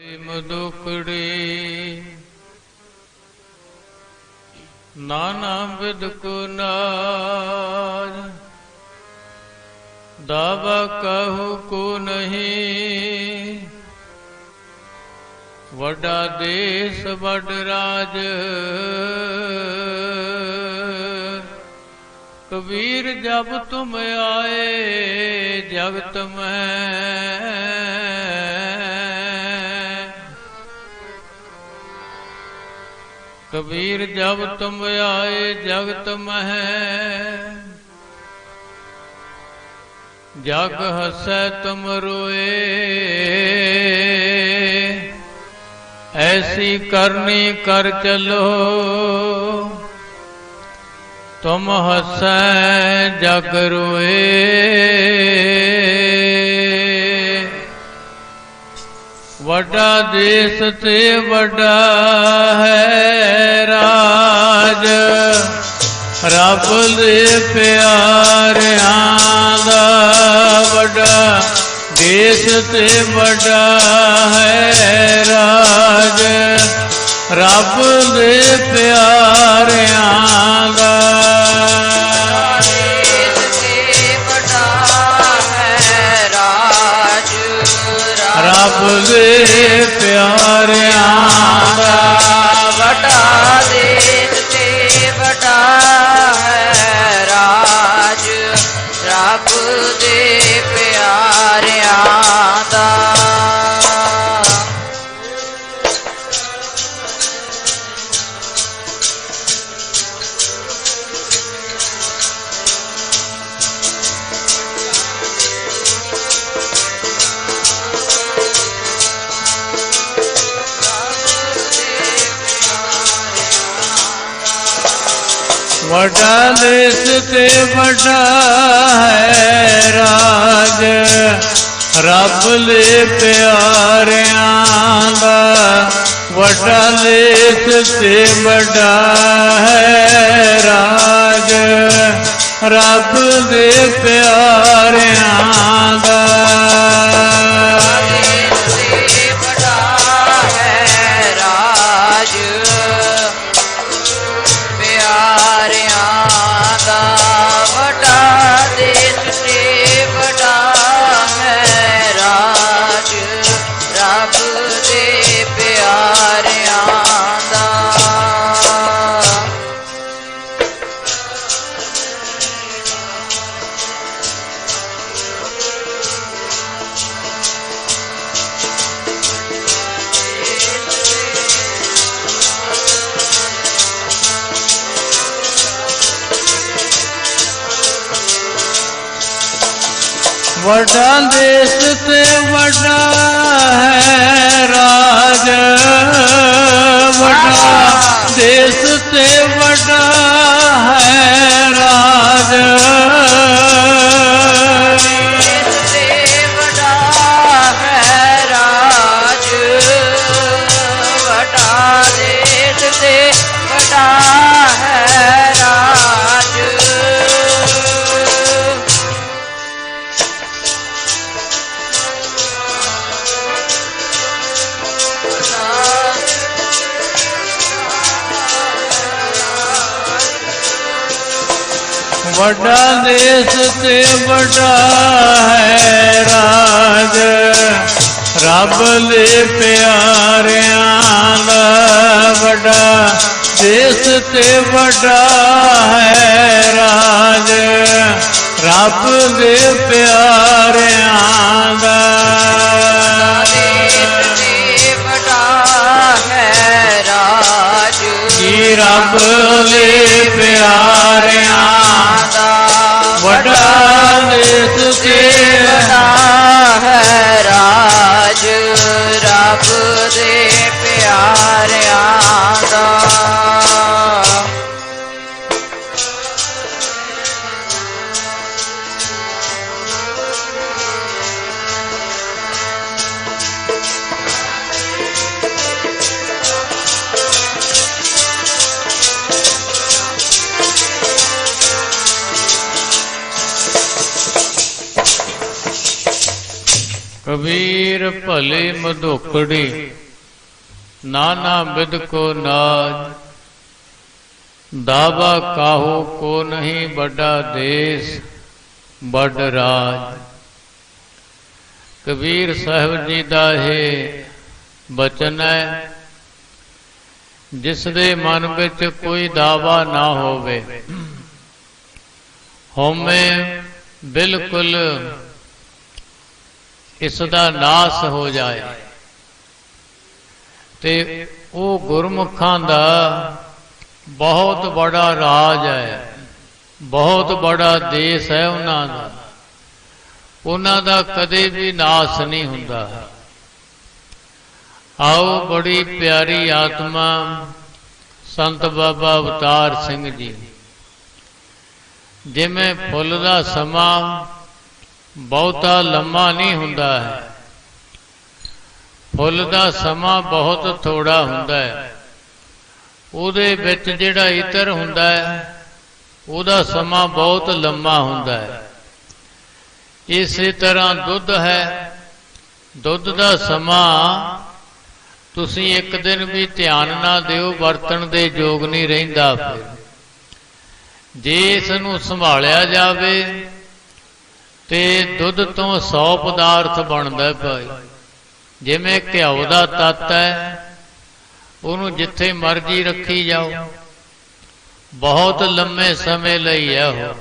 ਮਦੁਕੜੀ ਨਾਨਾ with ਕੋ ਨਾਜ ਦਾਵਾ ਕਹੂ ਕੋ ਨਹੀਂ। ਵੱਡਾ ਦੇਸ ਵੱਡ ਰਾਜ। ਕਬੀਰ ਜਬ ਤੁਮ ਆਏ, ਜਗਤ ਮੈਂ। ਕਬੀਰ ਜਬ ਤੁਮ ਆਏ ਜਗਤ ਮਹਿ, ਜਗ ਹਸੈ ਤੁਮ ਰੋਏ। ਐਸੀ ਕਰਨੀ ਕਰ ਚਲੋ, ਤੁਮ ਹਸੈ ਜਗ ਰੋਏ। ਵੱਡਾ ਦੇਸ ਤੇ ਵੱਡਾ ਹੈ ਰਾਜ। ਰੱਬ ਦੇ ਪਿਆਰਿਆਂ ਦਾ ਵੱਡਾ ਦੇਸ ਤੇ ਵੱਡਾ ਹੈ ਰਾਜ। ਰੱਬ ਦੇ ਪਿਆਰਿਆਂ ਵੱਡਾ ਦੇਸ ਤੇ ਵੱਡਾ ਹੈ ਰਾਜ। ਰੱਬ ਦੇ ਪਿਆਰਿਆਂ ਦਾ ਵੱਡਾ ਦੇਸ ਤੇ ਵੱਡਾ ਹੈ ਰਾਜ। ਰੱਬ ਦੇ ਪਿਆਰਿਆਂ ਦਾ ਵੱਡਾ ਦੇਸ ਤੇ ਵੱਡਾ ਹੈ ਰਾਜ। ਵੱਡਾ ਦੇਸ ਤੇ ਵੱਡਾ ਹੈ ਵੱਡਾ ਦੇਸ ਤੇ ਵੱਡਾ ਹੈ ਰਾਜ। ਰੱਬ ਦੇ ਪਿਆਰਿਆਂ ਦਾ ਵੱਡਾ ਦੇਸ ਤੇ ਵੱਡਾ ਹੈ ਰਾਜ। ਰੱਬ ਦੇ ਪਿਆਰਿਆਂ ਦਾ ਕਬੀਰ ਭਲੇ ਮਧੋਕੜੀ, ਨਾਨਾ ਬਿਦ ਕੋ ਨਾਜ, ਦਾਵਾ ਕਾਹੂ ਕੋ ਨਹੀਂ ਵੱਡਾ ਦੇਸ, ਵੱਡ ਰਾਜ। ਕਬੀਰ ਸਾਹਿਬ ਜੀ ਦਾ ਇਹ ਬਚਨ ਹੈ, ਜਿਸ ਦੇ ਮਨ ਵਿੱਚ ਕੋਈ ਦਾਵਾ ਨਾ ਹੋਵੇ। ਹਉਮੈ ਬਿਲਕੁਲ ਇਸ ਦਾ ਨਾਸ ਹੋ ਜਾਏ। ਤੇ ਉਹ ਗੁਰਮੁਖਾਂ ਦਾ ਬਹੁਤ ਬੜਾ ਰਾਜ ਹੈ, ਬਹੁਤ ਬੜਾ ਦੇਸ਼ ਹੈ ਉਹਨਾਂ ਦਾ। ਉਹਨਾਂ ਦਾ ਕਦੇ ਵੀ ਨਾਸ ਨਹੀਂ ਹੁੰਦਾ। ਆਓ ਬੜੀ ਪਿਆਰੀ ਆਤਮਾ, ਸੰਤ ਬਾਬਾ ਅਵਤਾਰ ਸਿੰਘ ਜੀ, ਜਿਵੇਂ ਫੁੱਲ ਦਾ ਸਮਾਂ ਬਹੁਤਾ ਲੰਮਾ ਨਹੀਂ ਹੁੰਦਾ ਹੈ। ਫੁੱਲ ਦਾ ਸਮਾਂ ਬਹੁਤ ਥੋੜਾ ਹੁੰਦਾ ਹੈ। ਉਹਦੇ ਵਿੱਚ ਜਿਹੜਾ ਇਤਰ ਹੁੰਦਾ ਹੈ, ਉਹਦਾ ਸਮਾਂ ਬਹੁਤ ਲੰਮਾ ਹੁੰਦਾ ਹੈ। ਇਸੇ ਤਰ੍ਹਾਂ ਦੁੱਧ ਹੈ। ਦੁੱਧ ਦਾ ਸਮਾਂ ਤੁਸੀਂ ਇੱਕ ਦਿਨ ਵੀ ਧਿਆਨ ਨਾ ਦਿਓ, ਵਰਤਣ ਦੇ ਯੋਗ ਨਹੀਂ ਰਹਿੰਦਾ ਫਿਰ। ਜੇ ਇਸ ਨੂੰ ਸੰਭਾਲਿਆ ਜਾਵੇ ਤੇ ਦੁੱਧ ਤੋਂ 100 ਪਦਾਰਥ ਬਣਦਾ ਭਾਈ। ਜਿਵੇਂ ਘਿਓ ਦਾ ਤੱਤ ਹੈ, ਉਹਨੂੰ ਜਿੱਥੇ ਮਰਜ਼ੀ ਰੱਖੀ ਜਾਓ। ਬਹੁਤ ਲੰਮੇ ਸਮੇਂ ਲਈ ਹੈ ਉਹ।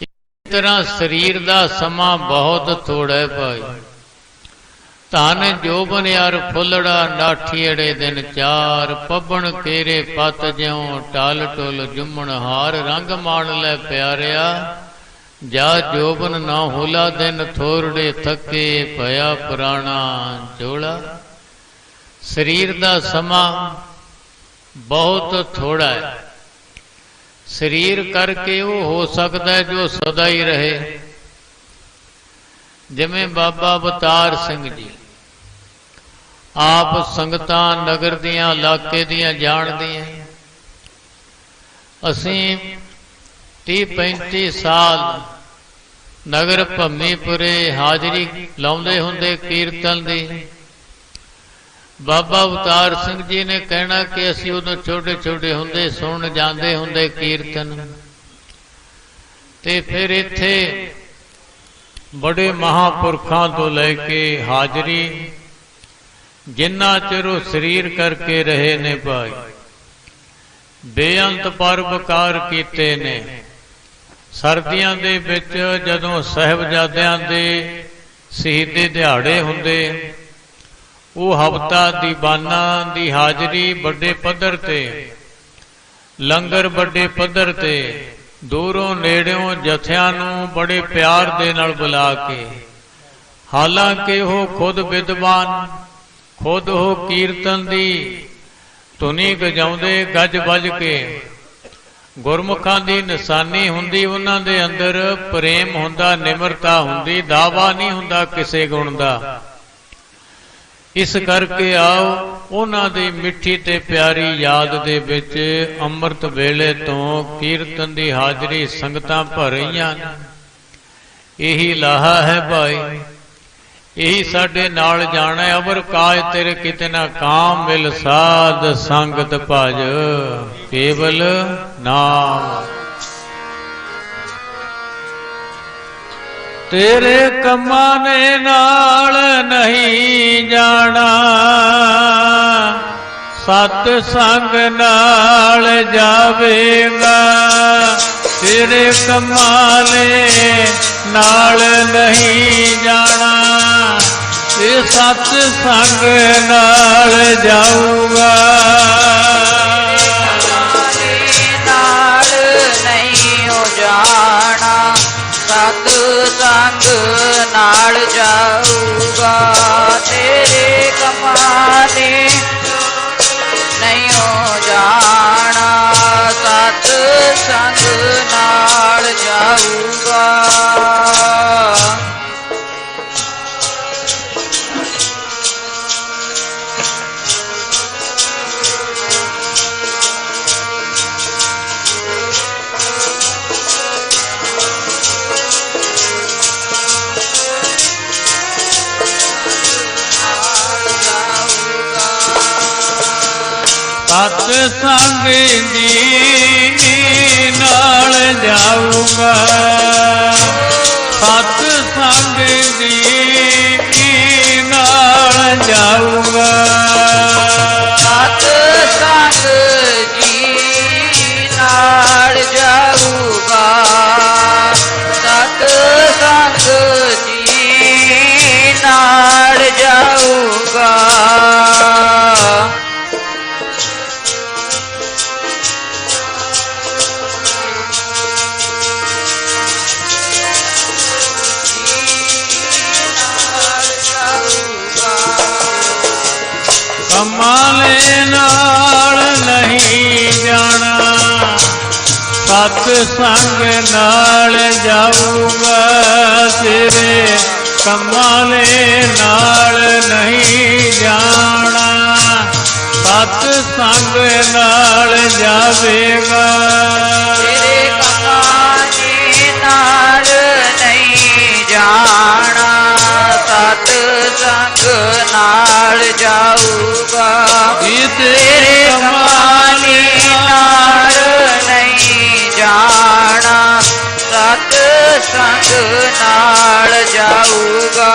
ਇਸ ਤਰ੍ਹਾਂ ਸਰੀਰ ਦਾ ਸਮਾਂ ਬਹੁਤ ਥੋੜਾ ਹੈ ਭਾਈ। ਧਨ ਜੋਬਨ ਯਾਰ ਫੁੱਲੜਾ ਨਾਠੀੜੇ ਦਿਨ ਚਾਰ, ਪੱਬਣ ਕੇਰੇ ਪਤ ਜਿਉ ਟਾਲ ਟੁਲ ਜੁੰਮਣ ਹਾਰ, ਰੰਗ ਮਾਣ ਲੈ ਪਿਆਰਿਆ। ਜਾ ਜੋਬਨ ਨਾ ਹੋਲਾ ਦਿਨ ਥੋਰੜੇ ਥੱਕੇ ਭਇਆ ਪੁਰਾਣਾ ਝੋਲਾ ਸਰੀਰ ਦਾ ਸਮਾਂ ਬਹੁਤ ਥੋੜਾ ਹੈ। ਸਰੀਰ ਕਰਕੇ ਉਹ ਹੋ ਸਕਦਾ ਜੋ ਸਦਾ ਹੀ ਰਹੇ। ਜਿਵੇਂ ਬਾਬਾ ਅਵਤਾਰ ਸਿੰਘ ਜੀ, ਆਪ ਸੰਗਤਾਂ ਨਗਰ ਦੀਆਂ, ਇਲਾਕੇ ਦੀਆਂ ਜਾਣਦੀਆਂ ਅਸੀਂ 30 35 ਸਾਲ ਨਗਰ ਭੰਮੀਪੁਰੇ ਹਾਜ਼ਰੀ ਲਾਉਂਦੇ ਹੁੰਦੇ ਕੀਰਤਨ ਦੀ। ਬਾਬਾ ਅਵਤਾਰ ਸਿੰਘ ਜੀ ਨੇ ਕਹਿਣਾ ਕਿ ਅਸੀਂ ਉਦੋਂ ਛੋਟੇ ਛੋਟੇ ਹੁੰਦੇ, ਸੁਣ ਜਾਂਦੇ ਹੁੰਦੇ ਕੀਰਤਨ। ਤੇ ਫਿਰ ਇੱਥੇ ਬੜੇ ਮਹਾਪੁਰਖਾਂ ਤੋਂ ਲੈ ਕੇ ਹਾਜ਼ਰੀ, ਜਿੰਨਾ ਚਿਰ ਉਹ ਸਰੀਰ ਕਰਕੇ ਰਹੇ ਨੇ ਭਾਈ, ਬੇਅੰਤ ਪਰਵਕਾਰ ਕੀਤੇ ਨੇ। ਸਰਦੀਆਂ ਦੇ ਵਿੱਚ ਜਦੋਂ ਸਹਿਬਜ਼ਾਦਿਆਂ ਦੇ ਸ਼ਹੀਦੀ ਦਿਹਾੜੇ ਹੁੰਦੇ, ਉਹ ਹਫਤਾ ਦੀਵਾਨਾ ਦੀ ਹਾਜ਼ਰੀ ਵੱਡੇ ਪੱਧਰ ਤੇ, ਲੰਗਰ ਵੱਡੇ ਪੱਧਰ ਤੇ, ਦੂਰੋਂ ਨੇੜਿਓਂ ਜਥਿਆਂ ਨੂੰ ਬੜੇ ਪਿਆਰ ਦੇ ਨਾਲ ਬੁਲਾ ਕੇ, ਹਾਲਾਂਕਿ ਉਹ ਖੁਦ ਵਿਦਵਾਨ, ਖੁਦ ਉਹ ਕੀਰਤਨ ਦੀ ਧੁਨੀ ਗਜਾਉਂਦੇ ਗੱਜ ਵੱਜ ਕੇ ਗੁਰਮੁਖਾਂ ਦੀ ਨਿਸ਼ਾਨੀ ਹੁੰਦੀ ਉਹਨਾਂ ਦੇ ਅੰਦਰ, ਪ੍ਰੇਮ ਹੁੰਦਾ, ਨਿਮਰਤਾ ਹੁੰਦੀ, ਦਾਵਾ ਨਹੀਂ ਹੁੰਦਾ ਕਿਸੇ ਗੁਣ ਦਾ। ਇਸ ਕਰਕੇ ਆਓ, ਉਹਨਾਂ ਦੀ ਮਿੱਠੀ ਤੇ ਪਿਆਰੀ ਯਾਦ ਦੇ ਵਿੱਚ ਅੰਮ੍ਰਿਤ ਵੇਲੇ ਤੋਂ ਕੀਰਤਨ ਦੀ ਹਾਜ਼ਰੀ ਸੰਗਤਾਂ ਭਰ ਰਹੀਆਂ ਇਹੀ ਲਾਹਾ ਹੈ ਭਾਈ। ਇਹੀ ਸਾਡੇ ਨਾਲ ਜਾਣਾ ਅਵਰ ਕਾਜ ਤੇਰੇ ਕਿਤੇ ਨਾ ਕਾਮ ਮਿਲ ਸਾਧ ਸੰਗਤ ਭਜ। ਕੇਵਲ ਨਾਮ। ਤੇਰੇ ਕੰਮਾਂ ਨੇ ਨਾਲ ਨਹੀਂ ਜਾਣਾ। ਸਤ ਸੰਗ ਨਾਲ ਜਾਵੇਗਾ। ਤੇਰੇ ਕੰਮਾਂ ਨੇ ਨਾਲ ਨਹੀਂ ਜਾਣਾ। ਸਤ ਸੰਗ ਨਾਲ ਜਾਊਗਾ। ਨਾਲ ਨਹੀਂ ਹੋ ਜਾਣਾ ਸਤ ਸੰਗ ਨਾਲ ਜਾਊਗਾ। ਤੇਰੇ ਕਮਾਨੇ ਨਹੀਂ ਹੋ ਜਾਣਾ ਸਤ ਸੰਗ ਨਾਲ ਜਾਊਗਾ। ਸਤ ਸੰਗ ਦੀ ਨਾਲ ਜਾਊਗਾ। ਸਤ ਸੰਗ ਨਾਲ ਨਹੀਂ ਜਾਣਾ। ਸਤ ਸੰਗ ਨਾਲ ਜਾਊਗਾ ਤੇਰੇ ਕਮਾਲੇ ਨਾਲ ਨਹੀਂ ਜਾਣਾ। ਸਤ ਸੰਗ ਨਾਲ ਜਾਵੇਗਾ। ਤੇਰੇ ਕਮਾਨੀ ਨਾਲ ਨਹੀਂ ਜਾਣਾ। ਸਤ ਸੰਗ ਨਾਲ ਜਾਊ ਤੇਰੇ ਕਮਾਨੀ ਨਾਲ ਨਹੀਂ ਜਾਣਾ। ਸਤ ਸੰਗ ਨਾਲ ਜਾਊਗਾ।